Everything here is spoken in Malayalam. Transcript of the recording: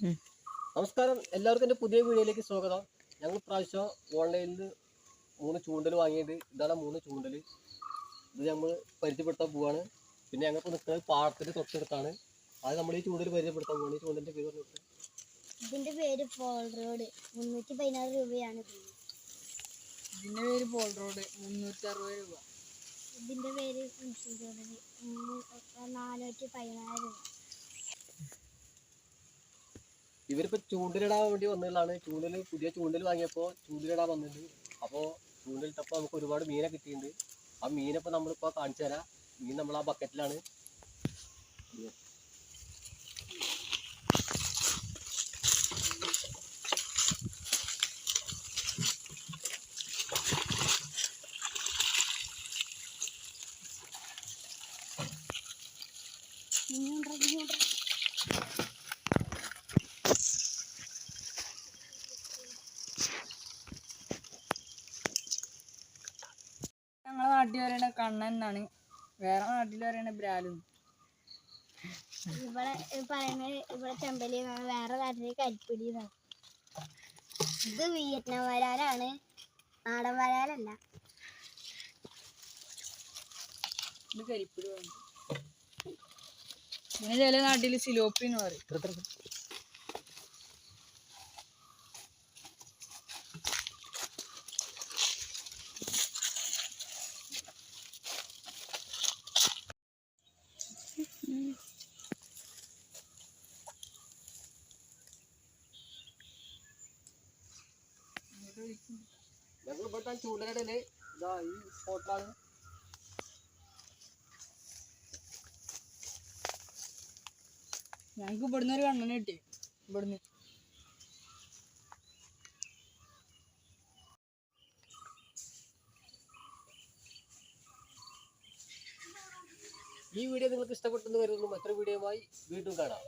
നമസ്കാരം. എല്ലാവർക്കും എന്റെ പുതിയ വീഡിയോയിലേക്ക് സ്വാഗതം. ഞങ്ങൾ പ്രാവശ്യം ഓൺലൈനിൽ മൂന്ന് ചൂണ്ടൽ വാങ്ങിയത്. ഇതാണ് മൂന്ന് ചൂണ്ടൽ. ഇത് നമ്മൾ പരിചയപ്പെടുത്താൻ പോവാണ്. പിന്നെ ഞങ്ങൾക്ക് നിൽക്കുന്നത് പാടത്തിന്റെ തൊട്ടടുത്താണ്. അത് നമ്മൾ ഈ ചൂണ്ടൽ പരിചയപ്പെടുത്താൻ പോവാണ്. ഈ ചൂണ്ടലിന്റെ പേര് പറഞ്ഞിട്ട് ഇതിന്റെ പേര് പോൾ റോഡ്. മുന്നൂറ്റി പതിനാറ് രൂപയാണ് ഇതിന്റെ ഇതിന്റെ പേര് പോൾ റോഡ്. മുന്നൂറ്റി അറുപത് രൂപ. ഇതിന്റെ പേര് നാനൂറ്റി പതിനാറ് രൂപ. ഇവരിപ്പോൾ ചൂണ്ടലിടാൻ വേണ്ടി വന്നതാണ്. ചൂണ്ടൽ പുതിയ ചൂണ്ടൽ വാങ്ങിയപ്പോൾ ചൂണ്ടലിടാൻ വന്നിട്ടുണ്ട്. അപ്പോൾ ചൂണ്ടലിട്ടപ്പോൾ നമുക്ക് ഒരുപാട് മീനെ കിട്ടിയിട്ടുണ്ട്. ആ മീനപ്പോൾ നമ്മളിപ്പോൾ കാണിച്ചു തരാം. മീൻ നമ്മൾ ആ ബക്കറ്റിലാണ്. ഇനി? നാട്ടിൽ പറയണ കണ്ണൻ എന്നാണ് വേറെ നാട്ടിൽ പറയണ ബ്രാലും. ഇവിടെ പറയുന്നത് ഇവിടെ ചെമ്പലി എന്നാണ് വേറെ നാട്ടിൽ കരിപ്പിടി എന്നാണ് ഇത് വിയറ്റ്നാം വരാലാണ്. നാടൻ വരാലല്ല. ഇത് കരിപ്പിടി പിന്നെ ചില നാട്ടിൽ സിലോപ്പി എന്ന് പറയും ഞങ്ങൾ ഇവിടെ ചൂണ്ടലിടൽ ഇതാ ഈ സ്പോട്ടിലാണ് ഞങ്ങൾക്ക് ഇവിടുന്ന് ഒരു കണ്ണന കിട്ടി. ഇവിടുന്ന്. ഈ വീഡിയോ നിങ്ങൾക്ക് ഇഷ്ടപ്പെട്ടെന്ന് കരുതുന്നു. മറ്റൊരു വീഡിയോയുമായി വീണ്ടും കാണാം.